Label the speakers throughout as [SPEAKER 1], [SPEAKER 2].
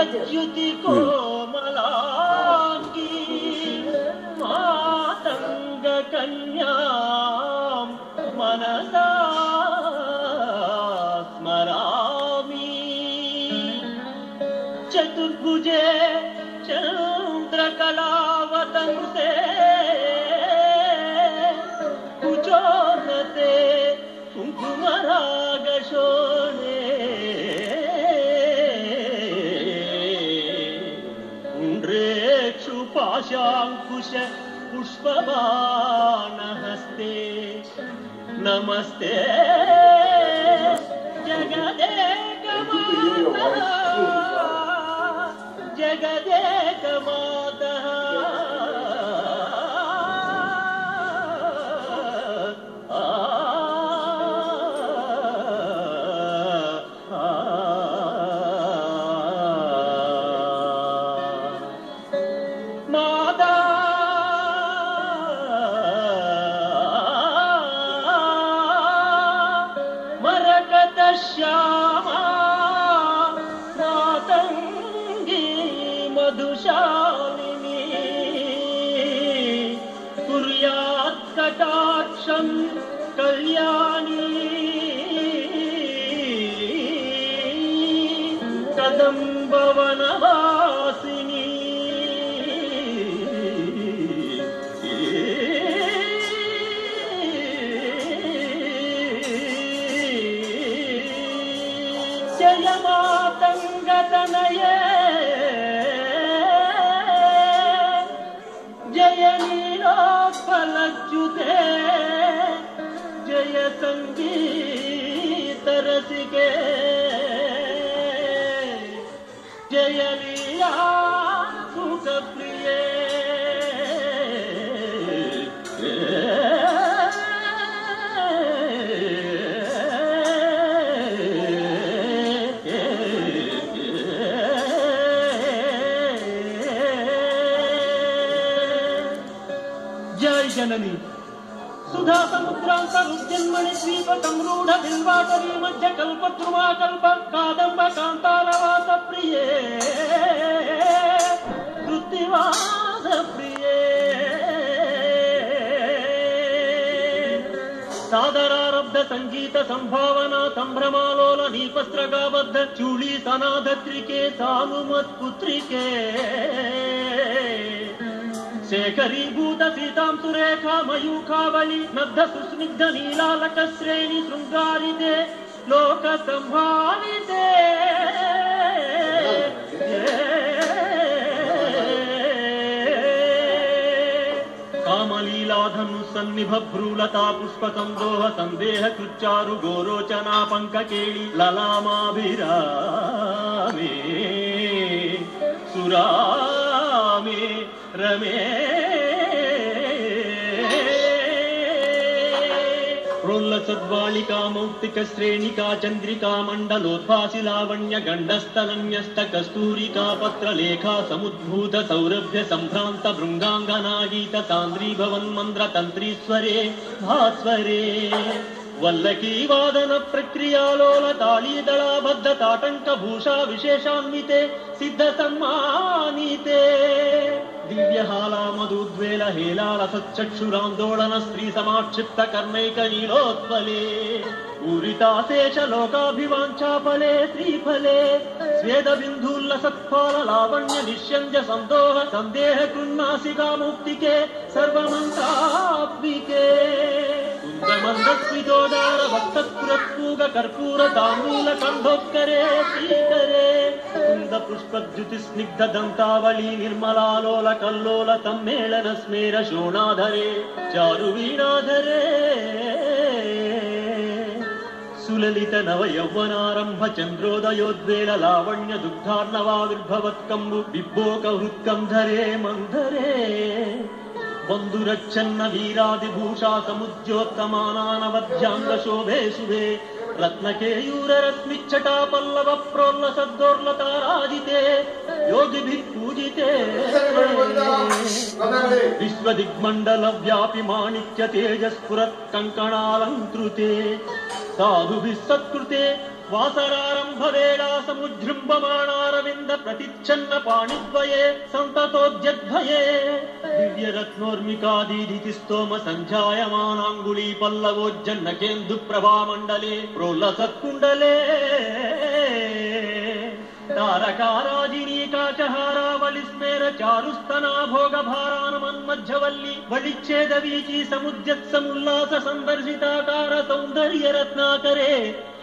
[SPEAKER 1] द्युति कोमलाङ्गी मातङ्गकन्यां मनसा स्मरामि। चतुर्भुजे चन्द्रकलावतंसे पाशाङ्कुश पुष्पबाणहस्ते नमस्ते। जगदेकमातः। जगदेकमातः। मधुशालिनी। कुर्यात् कटाक्षं कल्याणी। कदम्बवनवासिनी। जय सु जय जनी సముద్రాంతరుజన్మణి ద్వీప సంరూఢ బిల్వాటరీ మధ్య కల్పద్రుమా కల్ప కాదంబ కాంతారవాస ప్రియే కృత్తివాస ప్రియే సాదరారబ్ధ సంగీత సంభావన సంభ్రమాలోల నీపస్త్రగాబద్ధ చూళీ సనాధత్రికే సానుమత్పుత్రికే శేఖరీభూత సీతాం సురేఖామయూఖావళి నగ్ధ సుస్నిగ్ధ నీలాలక శ్రేణి శృంగారితే లోక సంభావితే कामलीलाधनु सन्निभभ्रूलता पुष्पकं दोह सन्देह कृच्चारु गोरोचना पङ्ककेळि ललामाभिरामे। सुरा रमे प्रोल्लसद्वालिका मौक्तिक श्रेणिका चन्द्रिका मण्डलोद्भासि लावण्य गण्डस्थलन्यस्त कस्तूरिका पत्रलेखा समुद्भूत सौरभ्य सम्भ्रान्त भृङ्गाङ्गना गीत सान्द्री भवन्मन्द्र तन्त्रीस्वरे भास्वरे वल्लकी वादन प्रक्रियालोल तालीदळाबद्ध ताटङ्क भूषा विशेषान्विते सिद्ध దివ్యహాలామధూద్వేల హేళాల సచ్చక్షురాందోళన స్త్రీ సమాక్షిప్త కర్ణైక నీలోత్పలే ఊరితాశేషలోకాభివాంఛాఫలే శ్రీఫలే స్వేద బిందూల్ల సత్ఫాల లావణ్య నిష్యంజ సందోహ సందేహ కృన్నాసికా ముక్తికే సర్వమంతాత్మికే మందస్మితోదార భక్తపురత్పూగ కర్పూర తాంబూల కంభోక్కరే శ్రీకరే కుంద పుష్పద్యుతి స్నిగ్ధ దంతావళి నిర్మలాలోల కల్లోల తమ్మేళన స్మేర శోణాధరే చారు వీణాధరే సులలిత నవ యౌవనారంభ చంద్రోదయోద్వేల లావణ్య దుగ్ధార్ణవావిర్భవత్కంబు బిబ్బోక హృత్కంధరే మంధరే बन्धुरच्छन्न वीरादिभूषा समुद्योत्तमानानवध्याङ्ग शोभे रत्नकेयूररश्मिच्छटा पल्लव प्रोल्लसद्दोर्लताराजिते योगिभिः पूजिते। विश्वदिग्मण्डल व्यापि माणिक्य तेजस्फुरत् कङ्कणालङ्कृते साधुभिः सत्कृते वासरारम्भ वेळा समुजृम्भमाणारविन्द नीलानन्द प्रतिच्छन्न पाणिद्वये सन्ततोद्यद्भये दिव्यरत्नोर्मिकादीधिति स्तोम सञ्जायमानाङ्गुली पल्लवोज्जन्नकेन्दु प्रभामण्डले प्रोल्लसत्कुण्डले तारकाराजिनीकाचहारावलिस्मेर चारुस्तना भोगभारानमन्मध्यवल्ली वलिच्छेद वीची समुद्यत्समुल्लास सन्दर्शिताकार सौन्दर्य रत्नाकरे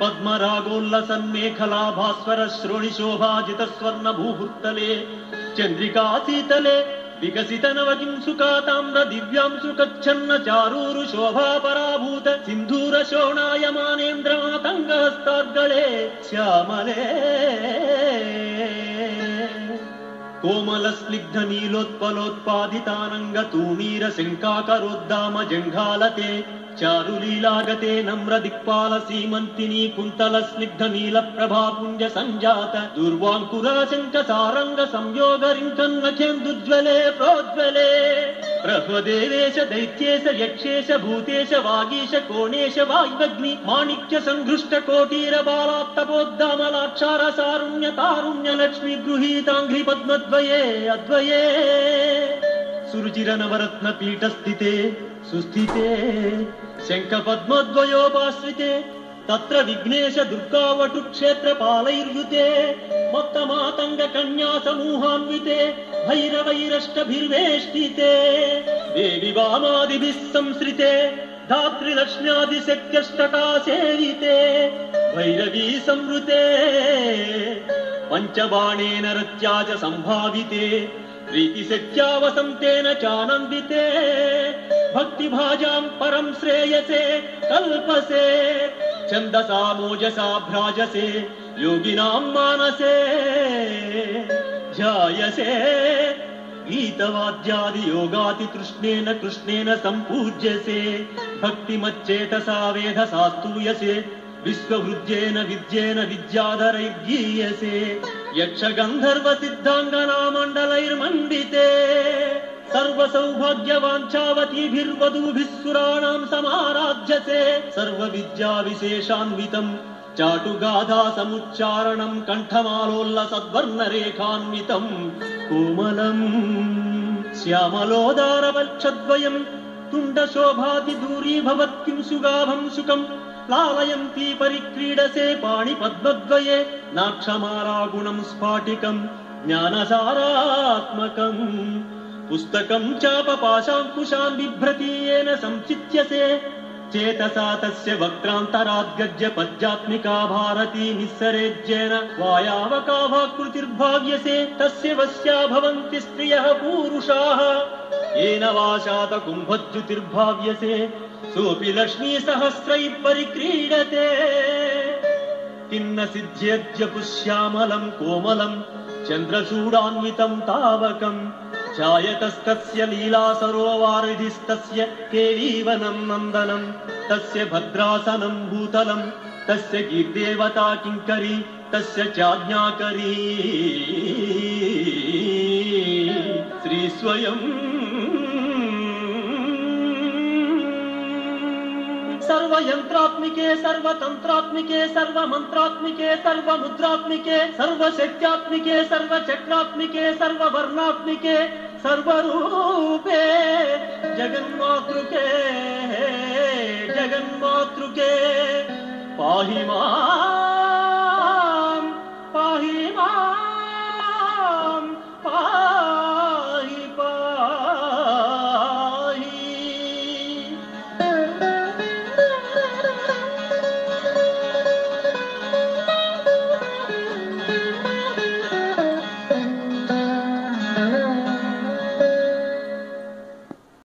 [SPEAKER 1] पद्मरागोल्लसन्मेखला भास्वर श्रोणि शोभाजित स्वर्ण भूभुत्तले चन्द्रिकाशीतले विकसित नवकिं सुकाताम्र दिव्यांशु कच्छन्न चारूरु शोभा पराभूत सिन्धूर शोणायमानेन्द्र मातङ्गहस्ताद्गळे श्यामले। कोमल स्निग्ध नीलोत्पलोत्पादितानङ्ग तूणीर शङ्काकरोद्दाम जङ्घालते चारुलीलागते नम्र दिक्पाल सीमन्तिनी कुन्तल स्निग्ध सञ्जात दुर्वाङ्कुरा शङ्क सारङ्ग संयोग रिङ्कन्नखेन्दुज्ज्वले प्रोज्वले प्रह्वदेवेश दैत्येश यक्षेश भूतेश वागीश कोणेश वाग्वग्नि माणिक्य सङ्घृष्ट कोटीर बालात्तपोद्दामलाक्षार सारुण्य तारुण्य लक्ष्मि गृहीताङ्घ्रि पद्मद्वये अद्वये सुरुचिर नवरत्न पीठस्थिते सुस्थिते शङ्ख पद्मद्वयोपाश्रिते तत्र विघ्नेश दुर्गावटु क्षेत्र पालैर्युते मत्तमातङ्ग कन्या समूहान्विते भैरवैरष्टभिर्वेष्टिते देवि वामादिभिः संसृते धातृलक्ष्म्यादिशक्त्यष्टका सेविते भैरवी संवृते पञ्चबाणेन रत्या च सम्भाविते प्रीतिशक्त्या वसन्तेन चानन्दिते भक्तिभाजाम् परम् श्रेयसे कल्पसे छन्दसा मोजसा भ्राजसे योगिनाम् मानसे ध्यायसे गीतवाद्यादियोगातितृष्णेन कृष्णेन सम्पूज्यसे भक्तिमच्चेतसा वेधसा स्तूयसे विश्वहृद्येन विद्येन विद्याधरैर्गीयसे यक्षगन्धर्व सिद्धाङ्गनामण्डलैर्मण्डिते सर्वसौभाग्यवाञ्छावतीभिर्वधूभिः सुराणाम् समाराध्यसे सर्वविद्याविशेषान्वितम् चाटुगाधा समुच्चारणम् कण्ठमालोल्लसद्वर्णरेखान्वितम् कोमलम् श्यामलोदारवक्षद्वयम् तुण्डशोभाति दूरी भवत्किं सुगाभम् सुखम् लालयन्ती परिक्रीडसे पाणिपद्मद्वये नाक्षमालागुणम् स्फाटिकम् ज्ञानसारात्मकम्। पुस्तकम् चापपाशाङ्कुशान् बिभ्रतीयेन संचित्यसे। चेतसा तस्य वक्रान्तराद्गज्य पद्यात्मिका भारती निःसरेज्येन वायावकाभाकृतिर्भाव्यसे तस्य वस्या भवन्ति स्त्रियः पूरुषाः। येन वा शातकुम्भद्युतिर्भाव्यसे सोऽपि लक्ष्मी सहस्रैः परिक्रीडते। किन्न सिद्ध्यद्य पुष्यामलम् कोमलम् चन्द्रचूडान्वितम् तावकम्। जायतस्तस्य लीला सरोवारिधिस्तस्य केलीवनम् नन्दनम् तस्य भद्रासनम् भूतलम् तस्य गिर्देवता किङ्करी तस्य चाज्ञाकरी। श्रीस्वयम् सर्वयन्त्रात्मिके सर्वतन्त्रात्मिके सर्वमन्त्रात्मिके सर्वमुद्रात्मिके सर्वशक्त्यात्मिके सर्वचक्रात्मिके सर्ववर्णात्मिके सर्वरूपे जगन्मातृके जगन्मातृके पाहि मा